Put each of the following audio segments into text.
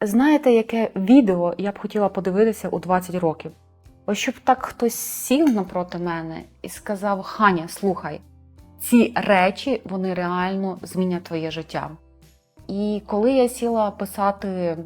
Знаєте, яке відео я б хотіла подивитися у 20 років? Ось щоб так хтось сів напроти мене і сказав: Ханя, слухай, ці речі вони реально змінять твоє життя. І коли я сіла писати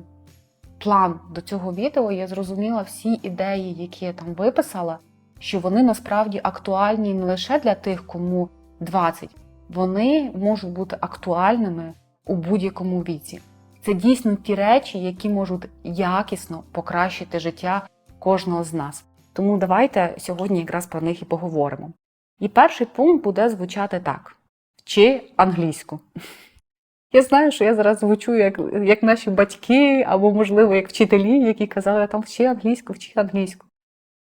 план до цього відео, я зрозуміла всі ідеї, які я там виписала, що вони насправді актуальні не лише для тих, кому 20, вони можуть бути актуальними у будь-якому віці. Це дійсно ті речі, які можуть якісно покращити життя кожного з нас. Тому давайте сьогодні якраз про них і поговоримо. І перший пункт буде звучати так: вчи англійську. Я знаю, що я зараз звучу як, як наші батьки, або, можливо, як вчителі, які казали, там вчи англійську, вчи англійську.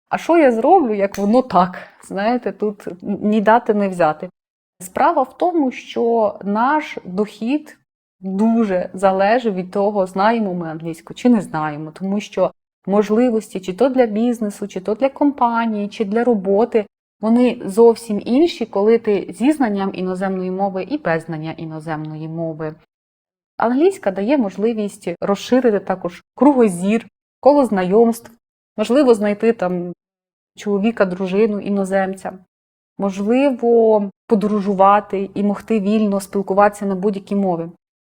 А що я зроблю, як воно так? Знаєте, тут ні дати, не взяти. Справа в тому, що наш дохід дуже залежить від того, знаємо ми англійську чи не знаємо, тому що можливості, чи то для бізнесу, чи то для компанії, чи для роботи, вони зовсім інші, коли ти зі знанням іноземної мови і без знання іноземної мови. Англійська дає можливість розширити також кругозір, коло знайомств, можливо, знайти там чоловіка, дружину, іноземця, можливо, подорожувати і могти вільно спілкуватися на будь-якій мові.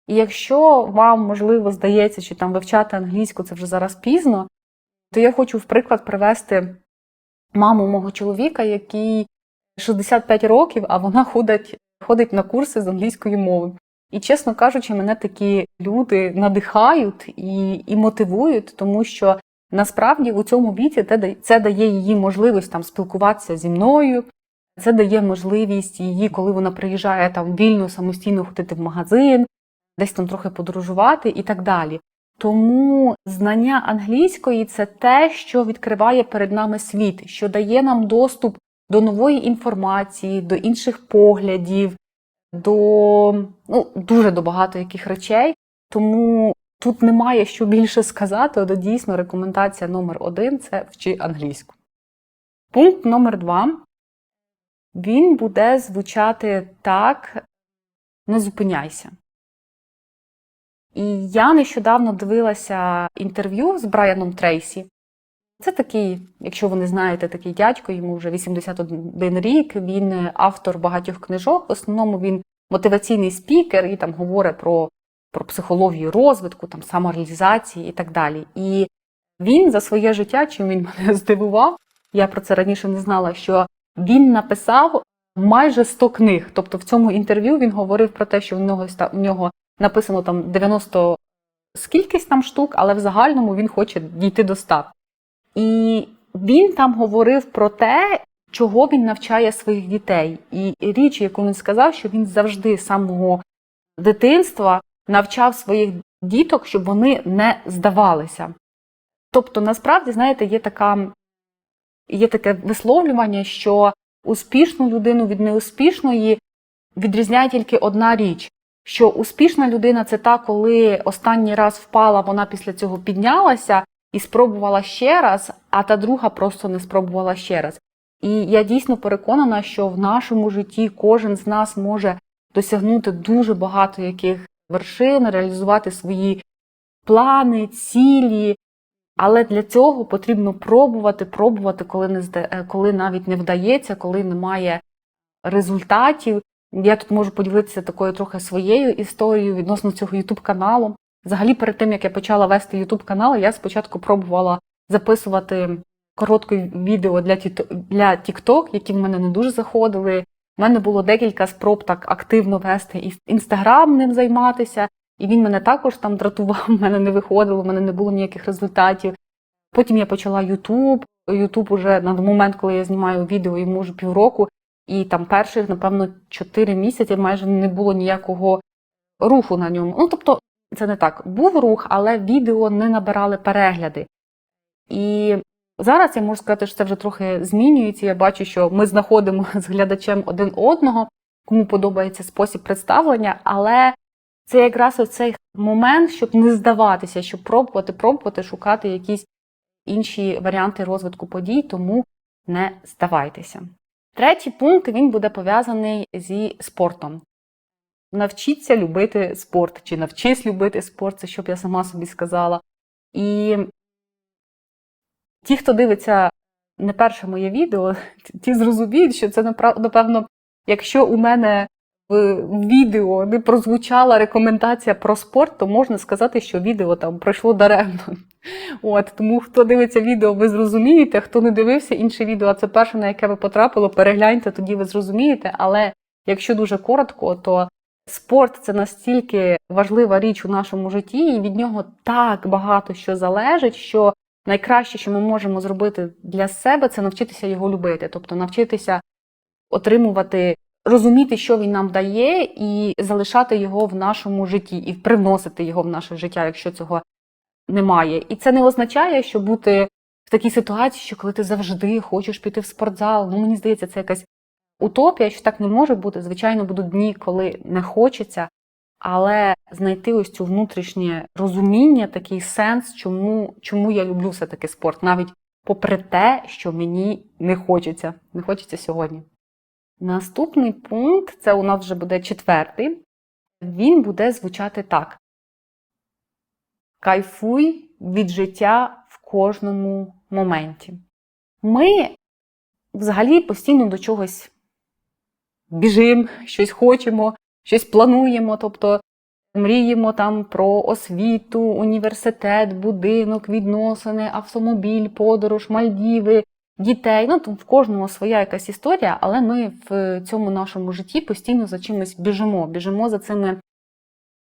І якщо вам, можливо, здається, що там вивчати англійську це вже зараз пізно, то я хочу в приклад привести маму мого чоловіка, який 65 років, а вона ходить, ходить на курси з англійської мови. І, чесно кажучи, мене такі люди надихають і, і мотивують, тому що насправді у цьому віці це дає їй можливість там спілкуватися зі мною. Це дає можливість її, коли вона приїжджає там вільно самостійно ходити в магазин, десь там трохи подорожувати і так далі. Тому знання англійської це те, що відкриває перед нами світ, що дає нам доступ до нової інформації, до інших поглядів, до ну, дуже до багато яких речей. Тому тут немає що більше сказати, але дійсно рекомендація номер один це вчи англійську. Пункт номер два. Він буде звучати так: не зупиняйся. І я нещодавно дивилася інтерв'ю з Брайаном Трейсі. Це такий, якщо ви не знаєте, такий дядько, йому вже 81 рік. Він автор багатьох книжок. В основному він мотиваційний спікер і там говорить про, про психологію розвитку, там самореалізації і так далі. І він за своє життя, чим він мене здивував, я про це раніше не знала, що він написав майже 100 книг. Тобто в цьому інтерв'ю він говорив про те, що в нього в нього написано там 90 скількись там штук, але в загальному він хоче дійти до 100. І він там говорив про те, чого він навчає своїх дітей. І річ, яку він сказав, що він завжди з самого дитинства навчав своїх діток, щоб вони не здавалися. Тобто, насправді, знаєте, є така, є таке висловлювання, що успішну людину від неуспішної відрізняє тільки одна річ. Що успішна людина це та, коли останній раз впала, вона після цього піднялася і спробувала ще раз, а та друга просто не спробувала ще раз. І я дійсно переконана, що в нашому житті кожен з нас може досягнути дуже багато яких вершин, реалізувати свої плани, цілі. Але для цього потрібно пробувати, пробувати, коли не коли навіть не вдається, коли немає результатів. Я тут можу поділитися такою трохи своєю історією відносно цього youtube каналу. Взагалі, перед тим як я почала вести youtube канал, я спочатку пробувала записувати коротке відео для для TikTok, які в мене не дуже заходили. У мене було декілька спроб так активно вести і інстаграм ним займатися, і він мене також там дратував, в мене не виходило, в мене не було ніяких результатів. Потім я почала YouTube. YouTube уже на момент, коли я знімаю відео, йому вже півроку. І там перших, напевно, 4 місяці майже не було ніякого руху на ньому. Ну, тобто, це не так. Був рух, але відео не набирали перегляди. І зараз я можу сказати, що це вже трохи змінюється. Я бачу, що ми знаходимо з глядачем один одного, кому подобається спосіб представлення, але це якраз оцей момент, щоб не здаватися, щоб пробувати, пробувати, шукати якісь інші варіанти розвитку подій, тому не здавайтеся. Третій пункт він буде пов'язаний зі спортом. Навчіться любити спорт, чи навчись любити спорт, це щоб я сама собі сказала. І ті, хто дивиться не перше моє відео, ті зрозуміють, що це напевно, якщо у мене в відео не прозвучала рекомендація про спорт, то можна сказати, що відео там пройшло даремно. От, тому хто дивиться відео, ви зрозумієте. Хто не дивився інше відео, а це перше, на яке ви потрапили, перегляньте, тоді ви зрозумієте. Але якщо дуже коротко, то спорт це настільки важлива річ у нашому житті, і від нього так багато що залежить, що найкраще, що ми можемо зробити для себе, це навчитися його любити, тобто навчитися отримувати, розуміти, що він нам дає, і залишати його в нашому житті, і привносити його в наше життя, якщо цього немає. І це не означає, що бути в такій ситуації, що коли ти завжди хочеш піти в спортзал. Ну мені здається, це якась утопія, що так не може бути. Звичайно, будуть дні, коли не хочеться. Але знайти ось цю внутрішнє розуміння, такий сенс, чому, чому я люблю все-таки спорт, навіть попри те, що мені не хочеться, не хочеться сьогодні. Наступний пункт це у нас вже буде четвертий. Він буде звучати так: кайфуй від життя в кожному моменті. Ми взагалі постійно до чогось біжимо, щось хочемо, щось плануємо, тобто мріємо там про освіту, університет, будинок, відносини, автомобіль, подорож, Мальдіви, дітей. Ну, там в кожного своя якась історія, але ми в цьому нашому житті постійно за чимось біжимо, біжимо за цими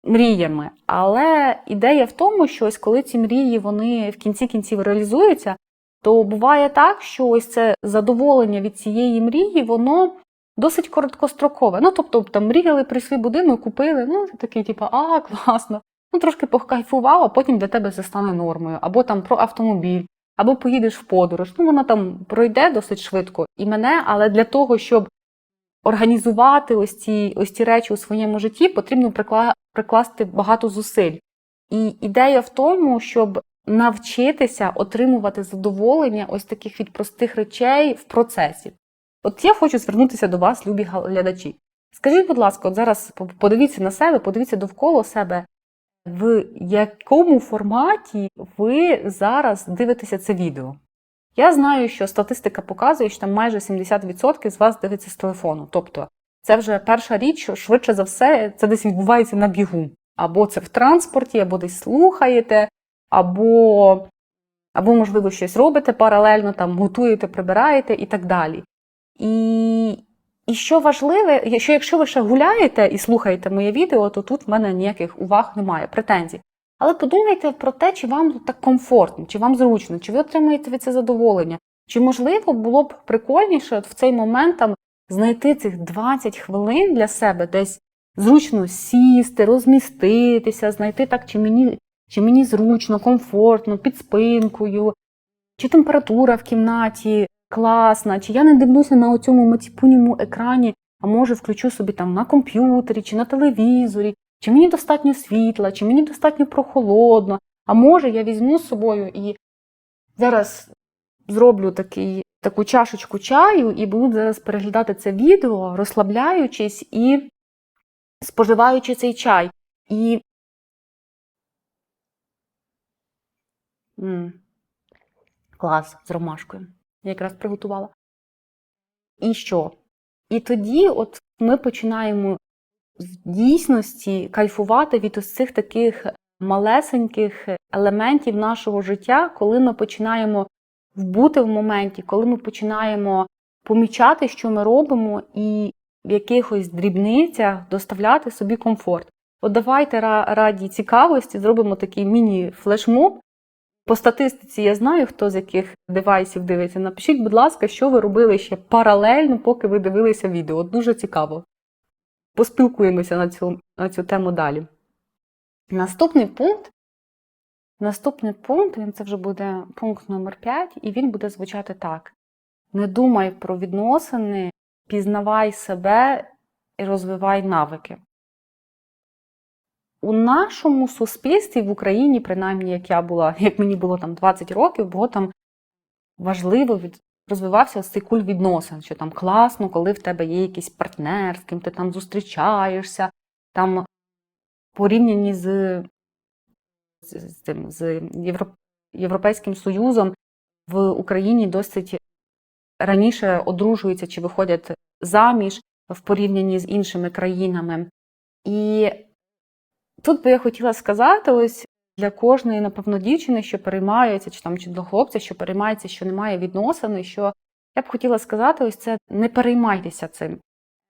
мріями. Але ідея в тому, що ось коли ці мрії вони в кінці кінців реалізуються, то буває так, що ось це задоволення від цієї мрії, воно досить короткострокове. Ну, тобто, там мріяли при свій будинок, купили, ну, ти такий, типу, а, класно. Ну, трошки покайфував, а потім для тебе це стане нормою. Або там про автомобіль, або поїдеш в подорож. Ну, вона там пройде досить швидко і мене, але для того, щоб організувати ось ці, ось ці речі у своєму житті, потрібно прикла- прикласти багато зусиль. І ідея в тому, щоб навчитися отримувати задоволення ось таких від простих речей в процесі. От я хочу звернутися до вас, любі глядачі. Скажіть, будь ласка, от зараз подивіться на себе, подивіться довкола себе, в якому форматі ви зараз дивитеся це відео. Я знаю, що статистика показує, що там майже 70% з вас дивиться з телефону. Тобто, це вже перша річ, що швидше за все, це десь відбувається на бігу. Або це в транспорті, або десь слухаєте, або, або можливо, щось робите паралельно, там готуєте, прибираєте і так далі. І, і що важливе, що якщо ви ще гуляєте і слухаєте моє відео, то тут в мене ніяких уваг немає, претензій. Але подумайте про те, чи вам так комфортно, чи вам зручно, чи ви отримаєте від це задоволення, чи можливо було б прикольніше в цей момент там знайти цих 20 хвилин для себе, десь зручно сісти, розміститися, знайти так, чи мені, чи мені зручно, комфортно, під спинкою, чи температура в кімнаті класна, чи я не дивлюся на цьому матіпуньому екрані, а може включу собі там на комп'ютері чи на телевізорі, чи мені достатньо світла, чи мені достатньо прохолодно, а може я візьму з собою і зараз зроблю такий, таку чашечку чаю і буду зараз переглядати це відео, розслабляючись і споживаючи цей чай. І клас з ромашкою. Я якраз приготувала. І що? І тоді, от ми починаємо в дійсності кайфувати від ось цих таких малесеньких елементів нашого життя, коли ми починаємо бути в моменті, коли ми починаємо помічати, що ми робимо, і в якихось дрібницях доставляти собі комфорт. От давайте раді цікавості зробимо такий міні-флешмоб. По статистиці я знаю, хто з яких девайсів дивиться. Напишіть, будь ласка, що ви робили ще паралельно, поки ви дивилися відео. Дуже цікаво. Поспілкуємося на цю, на цю тему далі. Наступний пункт. Наступний пункт, він це вже буде пункт номер 5, і він буде звучати так: не думай про відносини, пізнавай себе і розвивай навики. У нашому суспільстві в Україні, принаймні, як я була, як мені було там 20 років, було там важливо від розвивався цей куль відносин, що там класно, коли в тебе є якийсь партнер, з ким ти там зустрічаєшся, там порівняні з з, з, з Євро, Європейським Союзом в Україні досить раніше одружуються чи виходять заміж в порівнянні з іншими країнами. І тут би я хотіла сказати, ось для кожної, напевно, дівчини, що переймається, чи там чи для хлопця, що переймається, що немає відносини, що я б хотіла сказати, ось це не переймайтеся цим.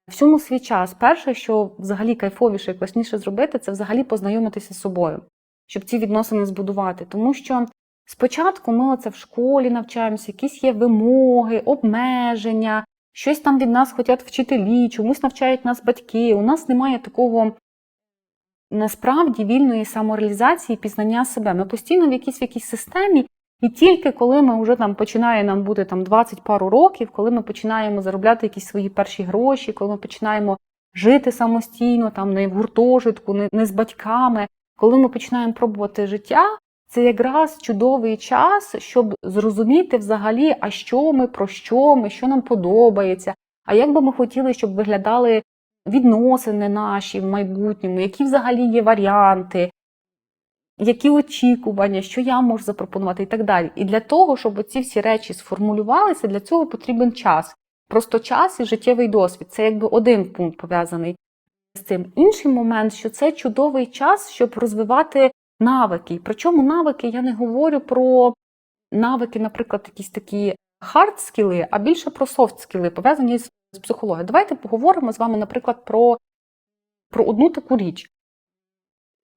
Всьому свій час. Перше, що взагалі кайфовіше і класніше зробити, це взагалі познайомитися з собою, щоб ці відносини збудувати. Тому що спочатку ми це в школі навчаємося, якісь є вимоги, обмеження, щось там від нас хочуть вчителі, чомусь навчають нас батьки. У нас немає такого насправді вільної самореалізації, пізнання себе. Ми постійно в якійсь в якійсь системі, і тільки коли ми вже там починає нам бути там 20 пару років, коли ми починаємо заробляти якісь свої перші гроші, коли ми починаємо жити самостійно, там не в гуртожитку, не, не з батьками, коли ми починаємо пробувати життя. Це якраз чудовий час, щоб зрозуміти взагалі, а що ми, про що ми, що нам подобається, а як би ми хотіли, щоб виглядали відносини наші в майбутньому, які взагалі є варіанти, які очікування, що я можу запропонувати і так далі. І для того, щоб ці всі речі сформулювалися, для цього потрібен час. Просто час і життєвий досвід. Це якби один пункт пов'язаний з цим. Інший момент, що це чудовий час, щоб розвивати навики. Причому навики я не говорю про навики, наприклад, якісь такі хард скіли, а більше про софт скіли, пов'язані з психологією. Давайте поговоримо з вами, наприклад, про, про одну таку річ.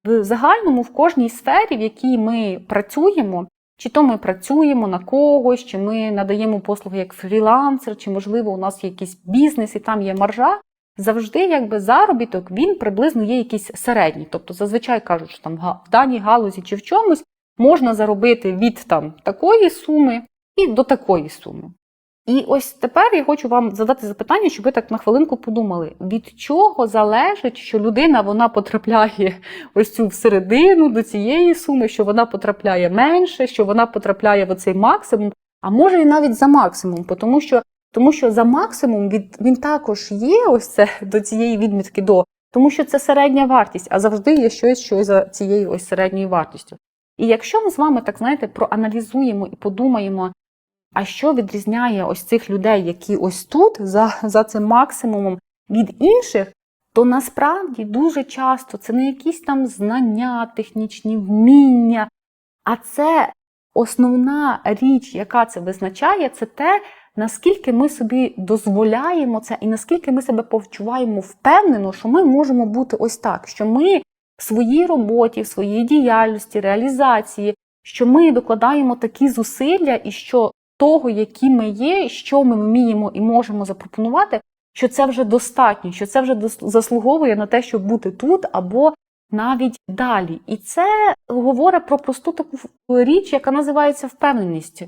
В загальному, в кожній сфері, в якій ми працюємо, чи то ми працюємо на когось, чи ми надаємо послуги як фрілансер, чи, можливо, у нас є якийсь бізнес і там є маржа, завжди якби заробіток він приблизно є якийсь середній. Тобто зазвичай кажуть, що там в даній галузі чи в чомусь можна заробити від там такої суми і до такої суми. І ось тепер я хочу вам задати запитання, щоб ви так на хвилинку подумали, від чого залежить, що людина вона потрапляє ось цю всередину до цієї суми, що вона потрапляє менше, що вона потрапляє в оцей максимум, а може і навіть за максимум, тому що тому що за максимум від, він також є ось це до цієї відмітки до, тому що це середня вартість, а завжди є щось, що за цією ось середньою вартістю. І якщо ми з вами так знаєте, проаналізуємо і подумаємо, а що відрізняє ось цих людей, які ось тут, за, за цим максимумом від інших, то насправді дуже часто це не якісь там знання, технічні вміння, а це основна річ, яка це визначає, це те, наскільки ми собі дозволяємо це, і наскільки ми себе повчуваємо впевнено, що ми можемо бути ось так, що ми в своїй роботі, в своїй діяльності, реалізації, що ми докладаємо такі зусилля, і що того, які ми є, що ми вміємо і можемо запропонувати, що це вже достатньо, що це вже заслуговує на те, щоб бути тут або навіть далі. І це говорить про просту таку річ, яка називається впевненістю.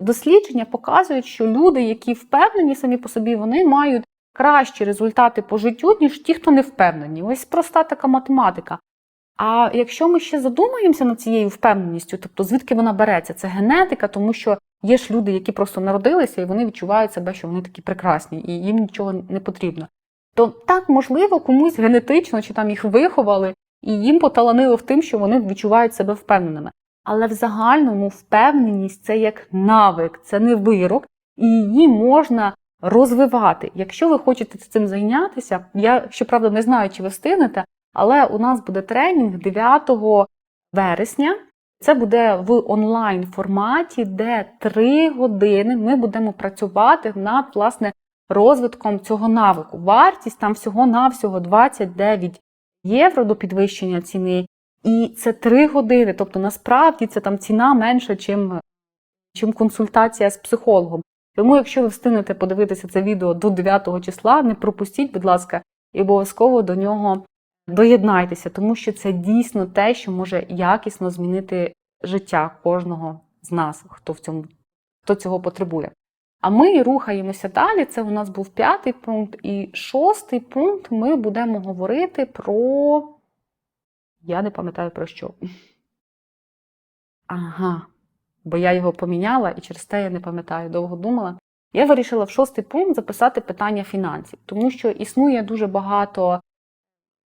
Дослідження показують, що люди, які впевнені самі по собі, вони мають кращі результати по життю, ніж ті, хто не впевнені. Ось проста така математика. А якщо ми ще задумаємося над цією впевненістю, тобто звідки вона береться, це генетика, тому що є ж люди, які просто народилися, і вони відчувають себе, що вони такі прекрасні, і їм нічого не потрібно. То так, можливо, комусь генетично чи там їх виховали, і їм поталанило в тим, що вони відчувають себе впевненими. Але в загальному впевненість це як навик, це не вирок, і її можна розвивати. Якщо ви хочете цим зайнятися, я щоправда не знаю, чи ви встигнете, але у нас буде тренінг 9 вересня. Це буде в онлайн форматі, де 3 години ми будемо працювати над власне розвитком цього навику. Вартість там всього-навсього 29 євро до підвищення ціни. І це 3 години. Тобто, насправді це там ціна менша, чим, чим консультація з психологом. Тому, якщо ви встигнете подивитися це відео до 9 числа, не пропустіть, будь ласка, і обов'язково до нього доєднайтеся, тому що це дійсно те, що може якісно змінити життя кожного з нас, хто в цьому хто цього потребує. А ми рухаємося далі. Це у нас був п'ятий пункт. І шостий пункт ми будемо говорити про. Я не пам'ятаю про що. Ага, бо я його поміняла і через те я не пам'ятаю, довго думала. Я вирішила в шостий пункт записати питання фінансів, тому що існує дуже багато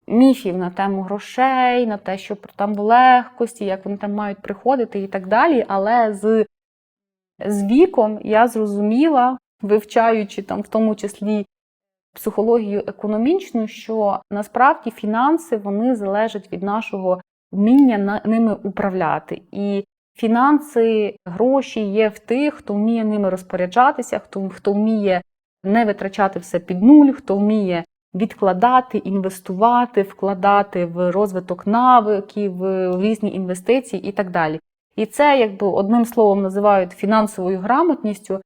міфів на тему грошей, на те, що там легкості, як вони там мають приходити і так далі. Але з, з віком я зрозуміла, вивчаючи там в тому числі психологію економічну, що насправді фінанси вони залежать від нашого вміння ними управляти. І фінанси, гроші є в тих, хто вміє ними розпоряджатися, хто, хто вміє не витрачати все під нуль, хто вміє відкладати, інвестувати, вкладати в розвиток навиків, в різні інвестиції і так далі. І це, якби одним словом, називають фінансовою грамотністю,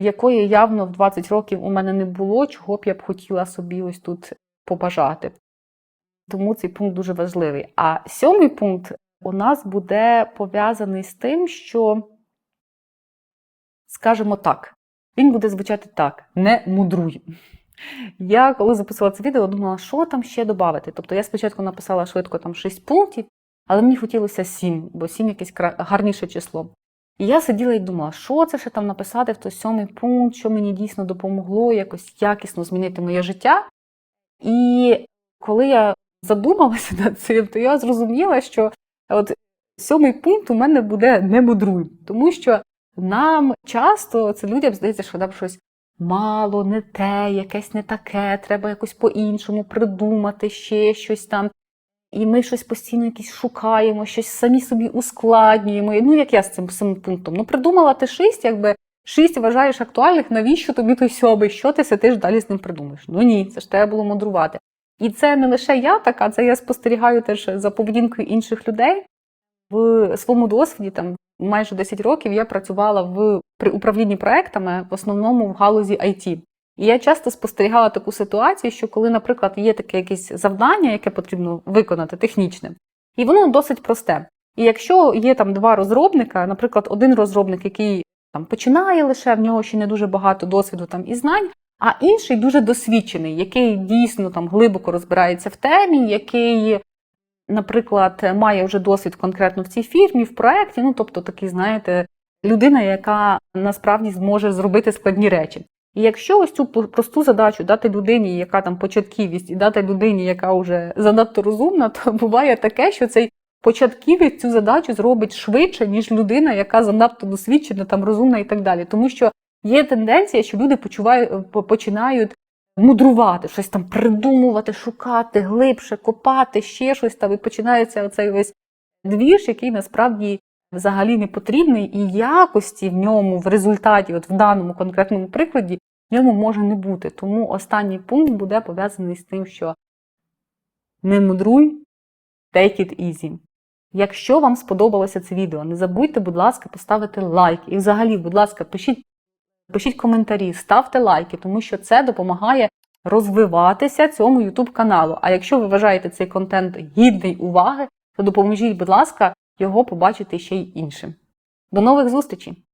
якої явно в 20 років у мене не було, чого б я б хотіла собі ось тут побажати. Тому цей пункт дуже важливий. А сьомий пункт у нас буде пов'язаний з тим, що, скажімо так, він буде звучати так: не мудруй. Я коли записувала це відео, думала, що там ще додати. Тобто я спочатку написала швидко там 6 пунктів, але мені хотілося 7, бо 7 якесь гарніше число. І я сиділа і думала, що це ще там написати в той сьомий пункт, що мені дійсно допомогло якось якісно змінити моє життя. І коли я задумалася над цим, то я зрозуміла, що от сьомий пункт у мене буде не мудруй, тому що нам часто це людям здається, що нам щось мало, не те, якесь не таке, треба якось по-іншому придумати, ще щось там. І ми щось постійно якісь шукаємо, щось самі собі ускладнюємо. Ну, як я з цим самим пунктом. Ну, придумала ти шість, якби шість вважаєш актуальних, навіщо тобі той сьомий? Що ти сидиш далі з ним придумаєш? Ну ні, це ж треба було мудрувати. І це не лише я така, це я спостерігаю теж за поведінкою інших людей. В своєму досвіді, там майже 10 років, я працювала в при управлінні проектами, в основному в галузі IT. І я часто спостерігала таку ситуацію, що коли, наприклад, є таке якесь завдання, яке потрібно виконати технічне, і воно досить просте. І якщо є там два розробника, наприклад, один розробник, який там починає лише в нього ще не дуже багато досвіду там і знань, а інший дуже досвідчений, який дійсно там глибоко розбирається в темі, який, наприклад, має вже досвід конкретно в цій фірмі, в проєкті, ну тобто такий, знаєте, людина, яка насправді зможе зробити складні речі. І якщо ось цю просту задачу дати людині, яка там початківість, і дати людині, яка вже занадто розумна, то буває таке, що цей початківець цю задачу зробить швидше, ніж людина, яка занадто досвідчена, там розумна і так далі. Тому що є тенденція, що люди почувають, починають мудрувати, щось там придумувати, шукати, глибше, копати, ще щось там, і починається оцей весь двіж, який насправді взагалі не потрібний, і якості в ньому в результаті, от в даному конкретному прикладі, в ньому може не бути. Тому останній пункт буде пов'язаний з тим, що не мудруй, take it easy. Якщо вам сподобалося це відео, не забудьте, будь ласка, поставити лайк. І взагалі, будь ласка, пишіть, пишіть коментарі, ставте лайки, тому що це допомагає розвиватися цьому YouTube каналу. А якщо ви вважаєте цей контент гідний уваги, то допоможіть, будь ласка, його побачити ще й іншим. До нових зустрічей!